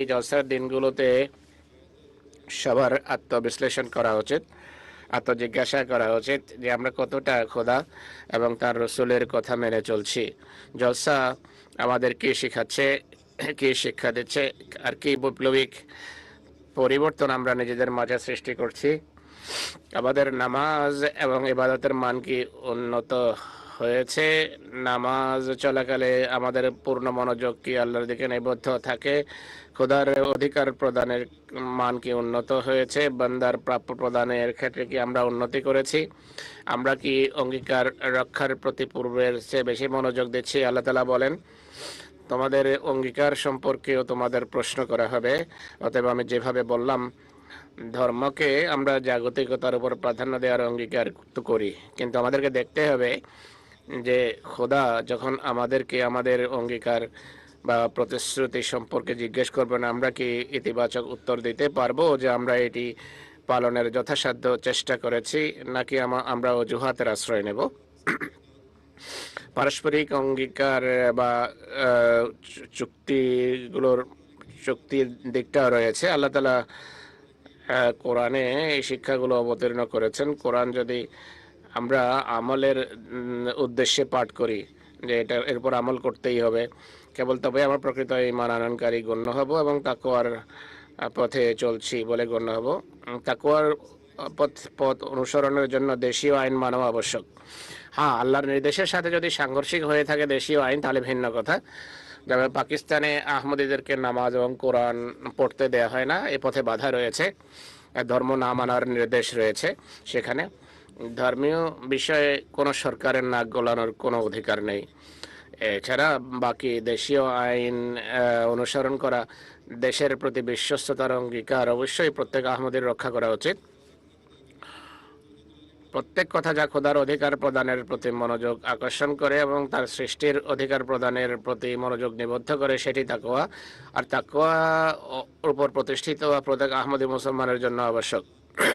এই জলসার দিনগুলোতে সবার আত্মবিশ্লেষণ করা উচিত, আত্মজিজ্ঞাসা করা উচিত যে আমরা কতটা খোদা এবং তার রসুলের কথা মেনে চলছি। জলসা আমাদের কি শেখাচ্ছে, কি শিক্ষা দিচ্ছে, আর কি বৈপ্লবিক পরিবর্তন আমরা নিজেদের মাঝে সৃষ্টি করছি। আমাদের নামাজ এবং ইবাদতের মান কি উন্নত হয়েছে। নামাজ চলাকালে আমাদের পূর্ণ মনোযোগ কি আল্লাহর দিকে নিবদ্ধ থাকে? খোদার অধিকার প্রদানের মান কি উন্নত হয়েছে? বান্দার প্রাপ্য প্রদানের ক্ষেত্রে কি আমরা উন্নতি করেছি? আমরা কি অঙ্গীকার রক্ষার প্রতি পূর্বের চেয়ে বেশি মনোযোগ দিচ্ছি? আল্লাহ তালা বলেন, তোমাদের অঙ্গীকার সম্পর্কেও তোমাদের প্রশ্ন করা হবে। অতএব আমি যেভাবে বললাম, ধর্মকে আমরা জাগতিকতার উপর প্রাধান্য দেওয়ার অঙ্গীকার করি। কিন্তু আমাদেরকে দেখতে হবে যে খোদা যখন আমাদেরকে আমাদের অঙ্গীকার বা প্রতিশ্রুতি সম্পর্কে জিজ্ঞেস করবেন, আমরা কি ইতিবাচক উত্তর দিতে পারব যে আমরা এটি পালনের যথাসাধ্য চেষ্টা করেছি, নাকি আমরা অজুহাতের আশ্রয় নেব? পারস্পরিক অঙ্গীকার বা চুক্তিগুলোর, চুক্তির দিকটাও রয়েছে। আল্লাহ তালা কোরআনে এই শিক্ষাগুলো অবতীর্ণ করেছেন। কোরআন যদি আমরা আমলের উদ্দেশ্যে পাঠ করি যে এটা এরপর আমল করতেই হবে। কেবল তবে আমার প্রকৃত ইমান আনয়নকারী গণ্য হব এবং তাকুয়ার পথে চলছি বলে গণ্য হব। তাকুয়ার পথ পথ অনুসরণের জন্য দেশীয় আইন মানাও আবশ্যক। হ্যাঁ আল্লাহর নির্দেশের সাথে যদি সাংঘর্ষিক হয়ে থাকে দেশীয় আইন, তাহলে ভিন্ন কথা। যেমন পাকিস্তানে আহমদীদেরকে নামাজ এবং কোরআন পড়তে দেয়া হয় না, এ পথে বাধা রয়েছে। ধর্ম না মানার নির্দেশ রয়েছে সেখানে। ধর্মীয় বিষয়ে কোনো সরকারের নাক গলানোর কোনো অধিকার নেই। এছাড়া বাকি দেশীয় আইন অনুসরণ করা, দেশের প্রতি বিশ্বস্ততার অঙ্গীকার অবশ্যই প্রত্যেক আহমদের রক্ষা করা উচিত। প্রত্যেক কথা যা খোদার অধিকার প্রদানের প্রতি মনোযোগ আকর্ষণ করে এবং তার সৃষ্টির অধিকার প্রদানের প্রতি মনোযোগ নিবদ্ধ করে, সেটি তাকোয়া আর তাকোয়া উপর প্রতিষ্ঠিত প্রত্যেক আহমদী মুসলমানের জন্য আবশ্যক।